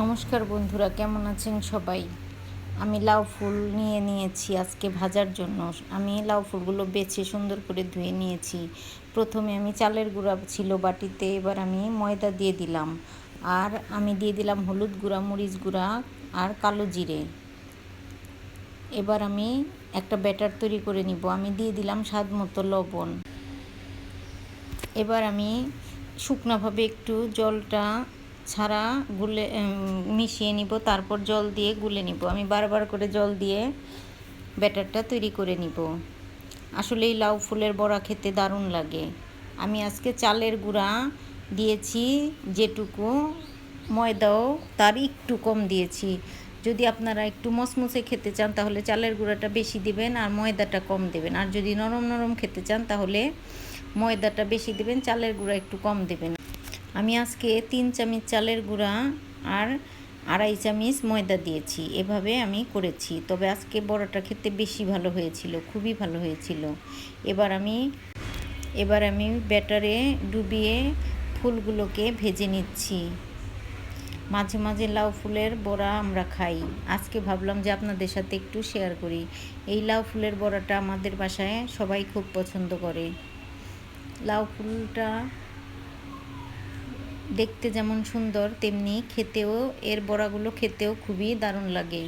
নমস্কার বন্ধুরা, কেমন আছেন সবাই? আমি লাউ ফুল নিয়ে নিয়েছি আজকে ভাজার জন্য। আমি লাউ ফুলগুলো বেছে সুন্দর করে ধুয়ে নিয়েছি। প্রথমে আমি চালের গুঁড়া ছিল বাটিতে, এবার আমি ময়দা দিয়ে দিলাম। আর আমি দিয়ে দিলাম হলুদ গুঁড়া, মরিচ গুঁড়া আর কালো জিরে। এবার আমি একটা ব্যাটার তৈরি করে নিব। আমি দিয়ে দিলাম স্বাদ মতো লবণ। এবার আমি শুকনাভাবে একটু জলটা ছাড়া গুলে মিশিয়ে নিব, তারপর জল দিয়ে গুলে নিব। আমি বারবার করে জল দিয়ে ব্যাটারটা তৈরি করে নিব। আসলে এই লাউ ফুলের বড়া খেতে দারুণ লাগে। আমি আজকে চালের গুঁড়া দিয়েছি, যেটুকু ময়দাও তার একটু কম দিয়েছি। যদি আপনারা একটু মসমসে খেতে চান, তাহলে চালের গুঁড়াটা বেশি দিবেন আর ময়দাটা কম দেবেন। আর যদি নরম নরম খেতে চান, তাহলে ময়দাটা বেশি দিবেন, চালের গুঁড়া একটু কম দেবেন। আমি আজকে তিন চামচ চালের গুঁড়া আর আড়াই চামচ ময়দা দিয়েছি। এভাবে আমি করেছি। তবে আজকে বড়াটা খেতে বেশি ভালো হয়েছিল, খুবই ভালো হয়েছিল। এবার আমি এবার আমি ব্যাটারে ডুবিয়ে ফুলগুলোকে ভেজে নিচ্ছি। মাঝে মাঝে লাউ ফুলের বড়া আমরা খাই। আজকে ভাবলাম যে আপনাদের সাথে একটু শেয়ার করি। এই লাউ ফুলের বড়াটা আমাদের বাসায় সবাই খুব পছন্দ করে। লাউ ফুলটা দেখতে যেমন সুন্দর, তেমনি খেতেও, এর বড়াগুলো খেতেও খুবই দারুণ লাগে।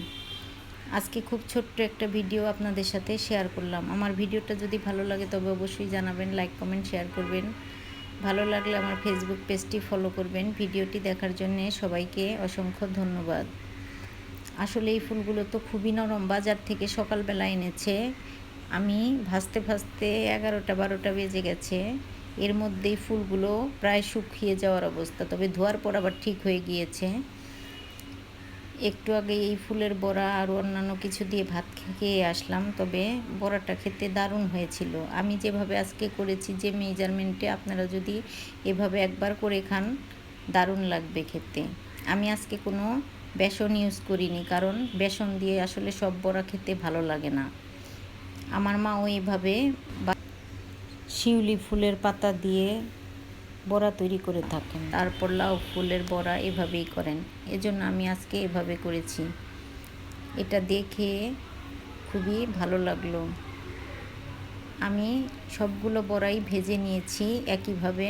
আজকে খুব ছোট্ট একটা ভিডিও আপনাদের সাথে শেয়ার করলাম। আমার ভিডিওটা যদি ভালো লাগে তবে অবশ্যই জানাবেন লাইক কমেন্ট শেয়ার করবেন। ভালো লাগলে আমার ফেসবুক পেজটি ফলো করবেন। ভিডিওটি দেখার জন্য সবাইকে অসংখ্য ধন্যবাদ। আসলে এই ফুলগুলো তো খুবই নরম, বাজার থেকে সকালবেলা এনেছে। আমি ভাজতে ভাজতে এগারোটা, বারোটা বেজে গেছে। এর মধ্যেই ফুলগুলো প্রায় শুকিয়ে যাওয়ার অবস্থা, তবে ধোয়ার পর আবার ঠিক হয়ে গিয়েছে। একটু আগে এই ফুলের বড়া আর অন্যান্য কিছু দিয়ে ভাত খেয়ে আসলাম, তবে বড়াটা খেতে দারুণ হয়েছিল। আমি যেভাবে আজকে করেছি, যে মেজারমেন্টে আপনারা যদি এভাবে একবার করে খান, দারুণ লাগবে খেতে। আমি আজকে কোনো বেসন ইউজ করিনি, কারণ বেসন দিয়ে আসলে সব বড়া খেতে ভালো লাগে না। আমার মা ওইভাবে শিউলি ফুলের পাতা দিয়ে বড়া তৈরি করে থাকেন। তারপর লাউ ফুলের বড়া এভাবেই করেন। এজন্য আমি আজকে এভাবে করেছি। এটা দেখে খুবই ভালো লাগল। আমি সবগুলো বড়াই ভেজে নিয়েছি একইভাবে।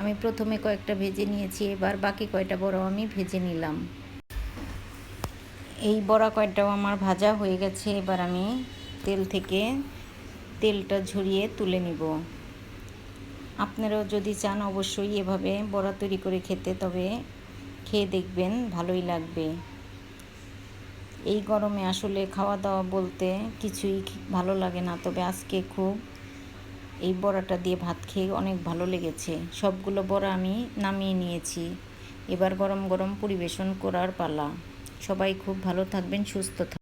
আমি প্রথমে কয়েকটা ভেজে নিয়েছি, এবার বাকি কয়টা বড়াও আমি ভেজে নিলাম। এই বড়া কয়টাও আমার ভাজা হয়ে গেছে, এবার আমি তেল থেকে তেলটা ঝরিয়ে তুলে নিব। আপনারাও যদি চান অবশ্যই এভাবে বড়া তৈরি করে খেতে, তবে খেয়ে দেখবেন ভালোই লাগবে। এই গরমে আসলে খাওয়া দাওয়া বলতে কিছুই ভালো লাগে না, তবে আজকে খুব এই বড়াটা দিয়ে ভাত খেয়ে অনেক ভালো লেগেছে। সবগুলো বড়া আমি নামিয়ে নিয়েছি। এবার গরম গরম পরিবেশন করার পালা। সবাই খুব ভালো থাকবেন, সুস্থ থাকবেন